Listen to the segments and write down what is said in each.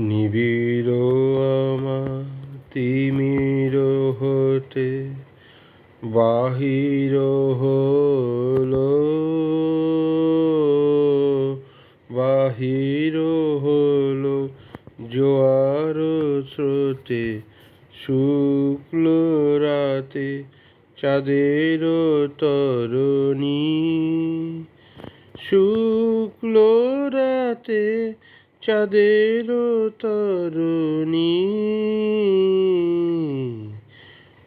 নিবিড় আমার তিমির হতে, বাহির হলো। বাহির হলো জোয়ার স্রোতে, শুক্ল রাতে চাঁদের তরণী। শুক্ল রাতে চাঁদের তরুণী।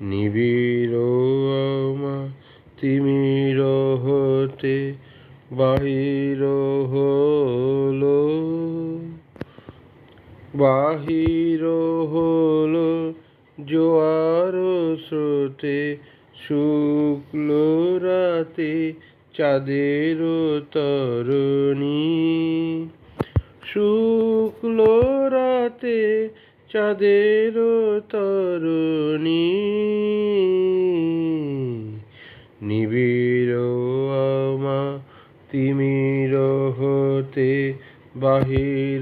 নিবিড় তিমির হতে বাহির হলো। বাহির হলো জোয়ার স্রোতে শুক্ল রাতে চাঁদের তরুণী নিবিড় তিমির হতে বাহির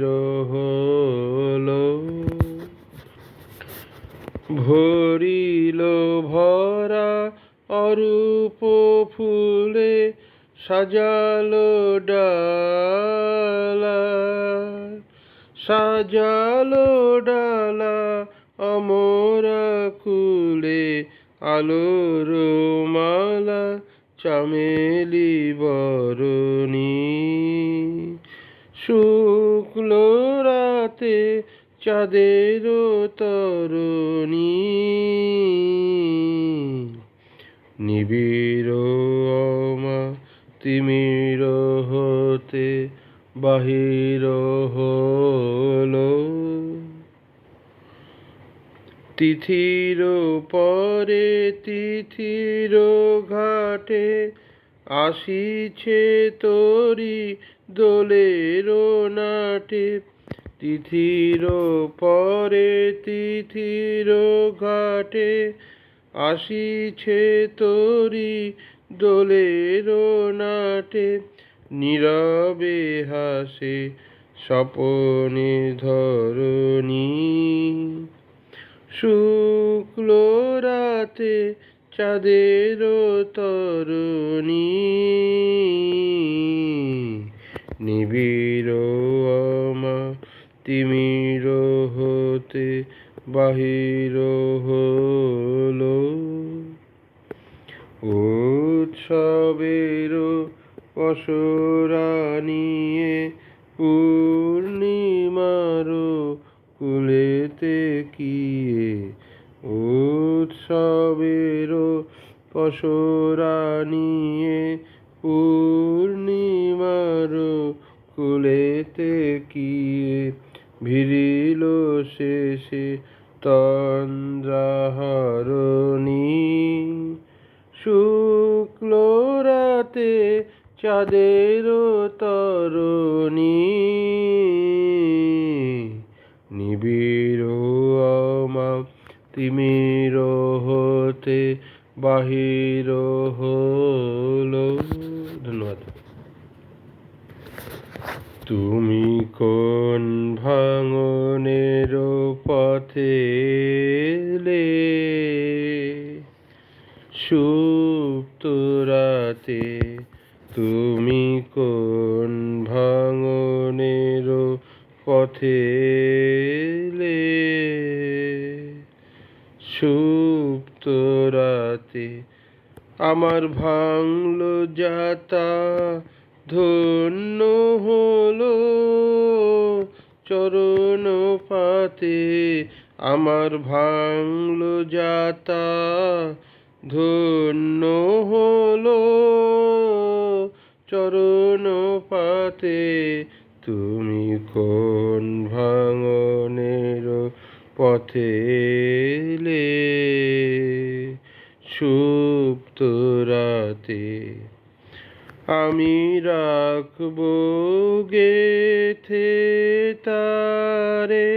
চামেলি বরণী শুক্ল রাতে চাঁদের তরুণী। নিবিড় আমা তিমির হতে বাহির হলো। তিথির পরে তিথির ঘাটে আসিছে তোরি দোলের নাটে। তিথির পরে তিথির ঘাটে আসিছে তোরি দোলের নাটে। নীরবে হাসে স্বপনে ধরণী শুক্ল রাতে চাঁদের তরুণী। নিবিড় আমা তিমির হতে বাহির হলো। উৎসবের পশরা পশরা নিয়ে পূর্ণিমার কুলেতে কিয়ে ভিড়িল শেষে তন্দ্রাহরণী। শুক্ল রাতে চাঁদের তরণী। নিবিড় তিমির হতে বাহির হলো ধন্যবাদ তুমি কোন ভাঙনের পথে? সুপ্ত রাতে তুমি কোন ভাঙনের পথে এলে? সুপ্ত রাতে আমার ভাঙলো যাতা ধন্য হলো চরণ পাতে। আমার ভাঙলো যাতা ধন্য হলো চরণ পাতে। তুমি কোন ভাঙনের পথে সুপ্ত রাতে আমি রাখব গেথে তারে।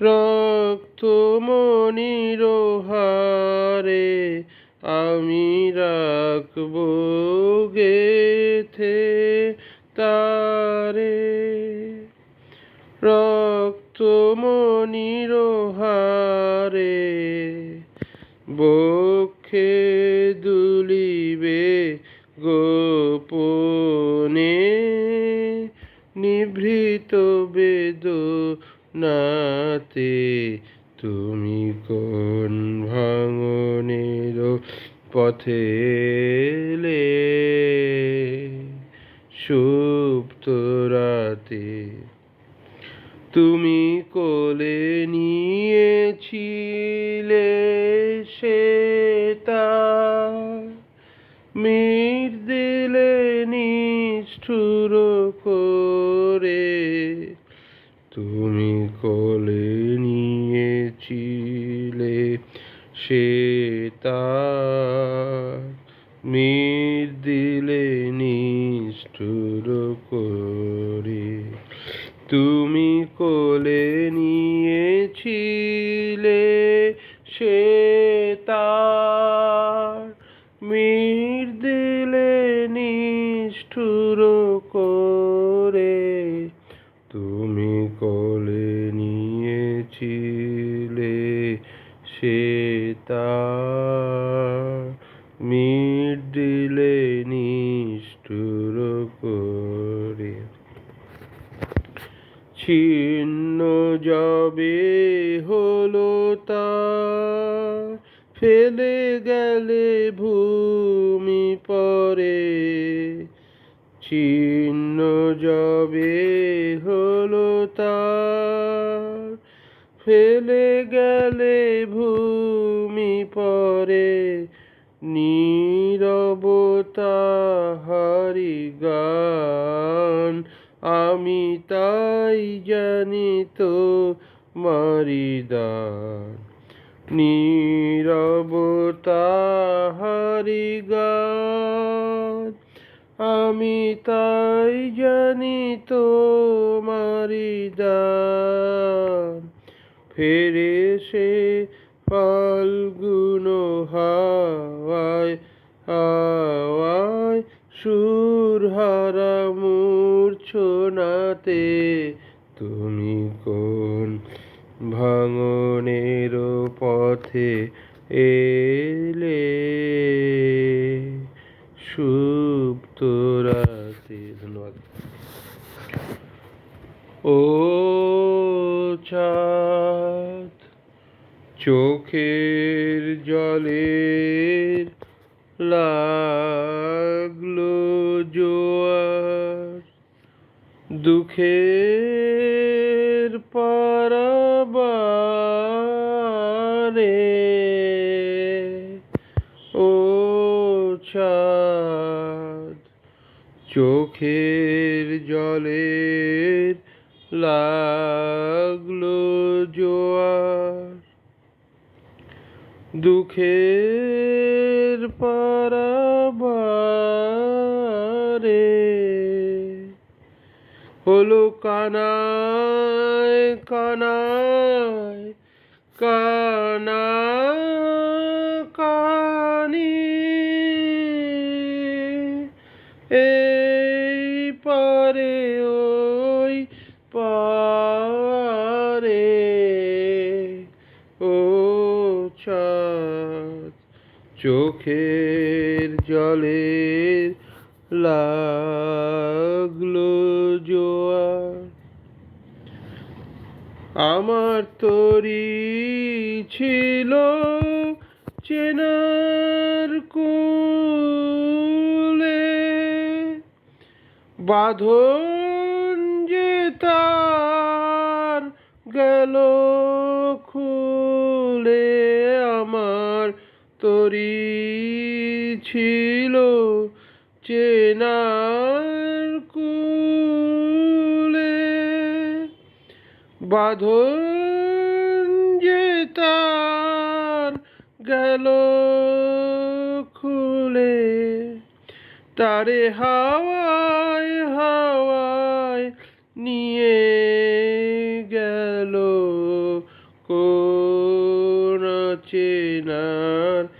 রক্ত মনির হারে আমি রাখব গেথে তারে। রক্ত মনির হারে বক্ষে দুলিবে গোপনে নিভৃত বেদনাতে তুমি কোন ভাঙনের পথে লে সুপ্ত রাতে তুমি কোলে নিয়েছিলে সে মির দিলে নিষ্ঠুর করে তুমি কোলে নিয়েছিলে সে মির দিলে নিষ্ঠুর করে তুমি নিয়েছিলে সে তার। মির দিলে নিষ্ঠুর করে তুমি কোলে নিয়েছিলে সে তার। মির দিলে নিষ্ঠুর করে। ছিন্ন যবে হলো তা, ফেলে গেলে ভূমি পরে। ছিন্ন যবে হলো তা, ফেলে গেলে ভূমি পরে। নীরবতা হারি গান আমি তাই জানি তো মারিদান নীরবতা হারি গান। আমি তাই জানি তো ফেরে সে ফাল্গুন হাওয়ায় হাওয়ায় সুরহারা মূর্ছনাতে তুমি কোন ভাঙনের পথে এলে? সুপ্ত রাতে ধন্যবাদ। ও চাঁদ চোখের লাগল জোয়ার। দুঃখের পারাবারে হলো কানায় কানায় কানা চোখের জলে লাগল জোয়ার। আমার তরি ছিল চেনার কুলে। বাঁধন যে তার গেল তরি ছিল চেনার কুলে। বাঁধন যে তার গেল খুলে, তারে হাওয়ায় হাওয়ায় নিয়ে গেল কোন চেনার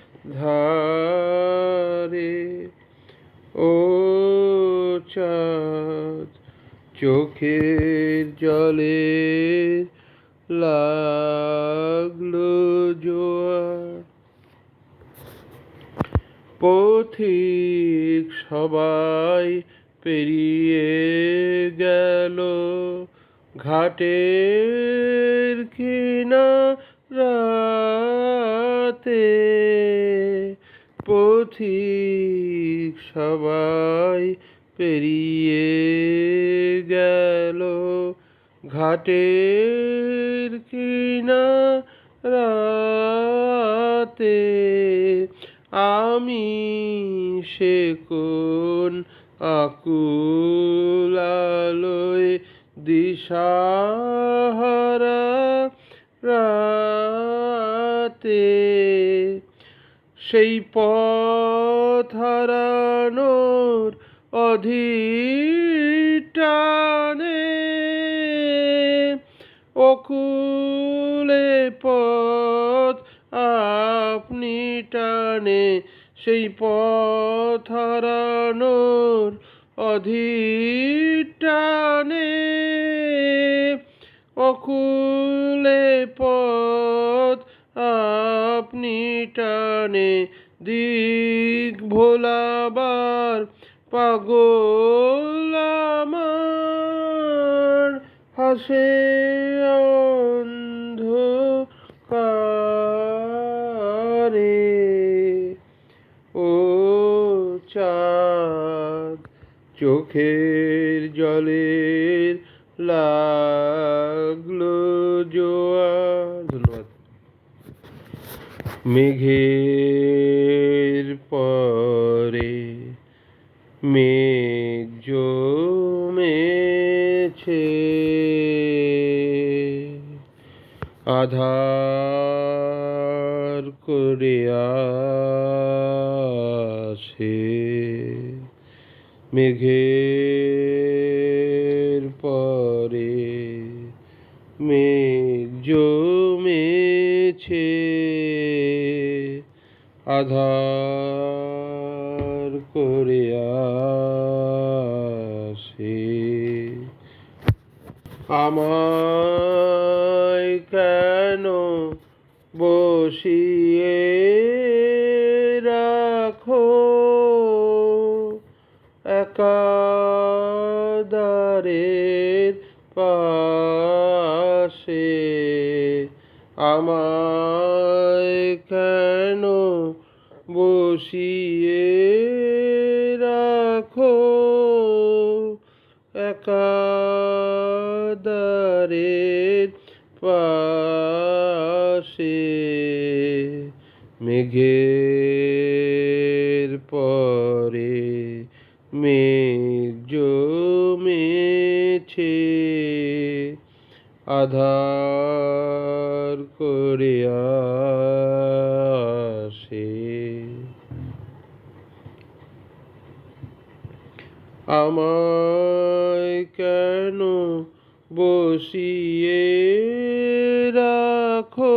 চোখের জলে লাগল জোয়ার। পথিক সবাই পেরিয়ে গেল ঘাটের কিনারাতে পথিক সবাই পেরিয়ে গেল ঘাটের কিনারাতে। আমি সে কোন আকুল আলোয় দিশাহারা রাতে সেই পথ হারানোর অধিটানে অকুলে পথ আপনি টানে, সেই পথ হারানোর অধিটানে অকুলে পথ আপনি টানে, দিক ভোলাবার পাগল হাসে অন্ধকারে। ও চাঁদ চোখের জলের লাগল জোয়ার ধন্যবাদ। মেঘের পরে মেঘ আধার করে আসে মেঘের পরে মেঘ জমেছে। আধার করে আসে আমায় বসিয়ে রাখো একাদারের পাশে। আমায় কেন বসিয়ে রাখো একাদারের পাশে? মেঘের পরে মেঘ জমেছে। আধার করে আসে। আমায় কেন বসিয়ে রাখো?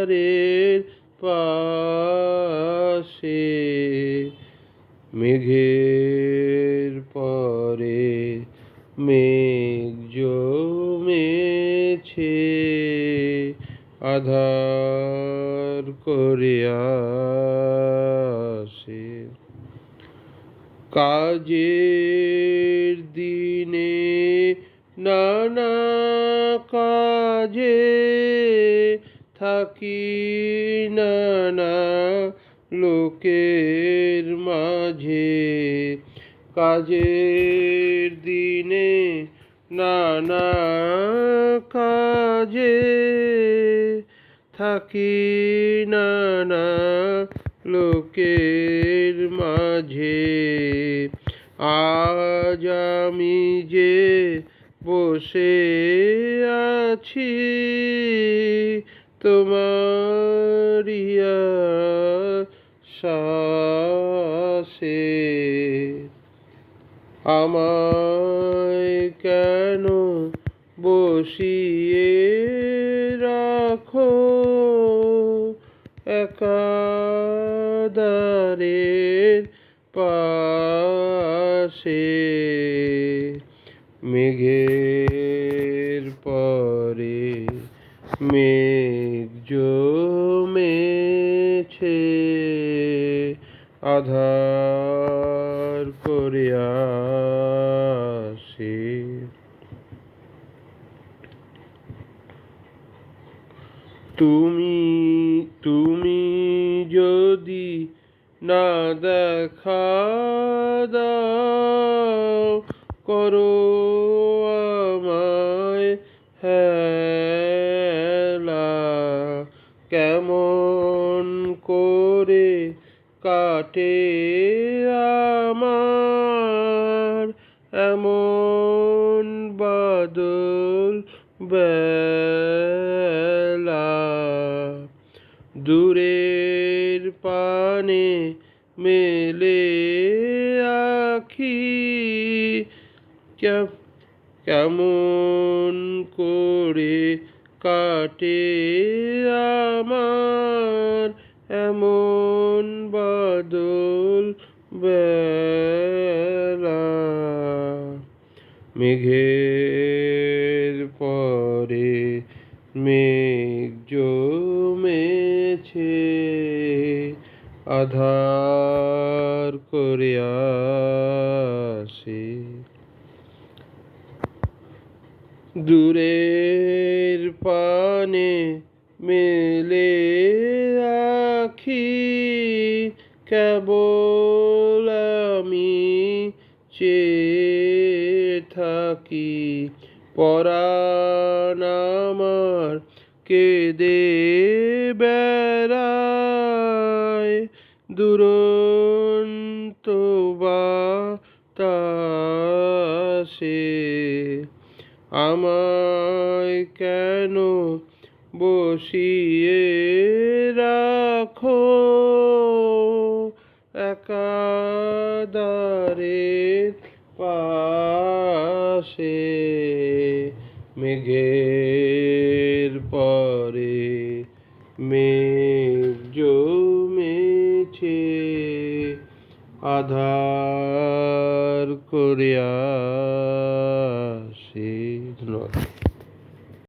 একাদারের পাশে মেঘের পরে মেঘ জমেছে আধার নানা কাজে থাকি নানা লোকের মাঝে। আজ আমি যে বসে আছি তোমারিয়া শ্বাসে আমায় কেন বসিয়ে রাখো একাদারের পাশে? মেঘের পরে মেঘ জমেছে আধার করে আসে তুমি তুমি যদি না দেখা দাও, করো আমায় হেলা। কেমন করে কাটে আমার এমন বাদল বেলা পানে মেলে আখি। কেমন করে কাটে আমার এমন বাদল বেলা। মেঘের পরে মেঘ জমেছে। আধার করে আসে। দূরের পানে মেলে আখি কেবল আমি চেয়ে থাকি। পরাণ আমার কেঁদে আমায় কেন বসিয়ে রাখো? একাদারের পাশে মেঘের পরে মেঘ জমেছে আধার করে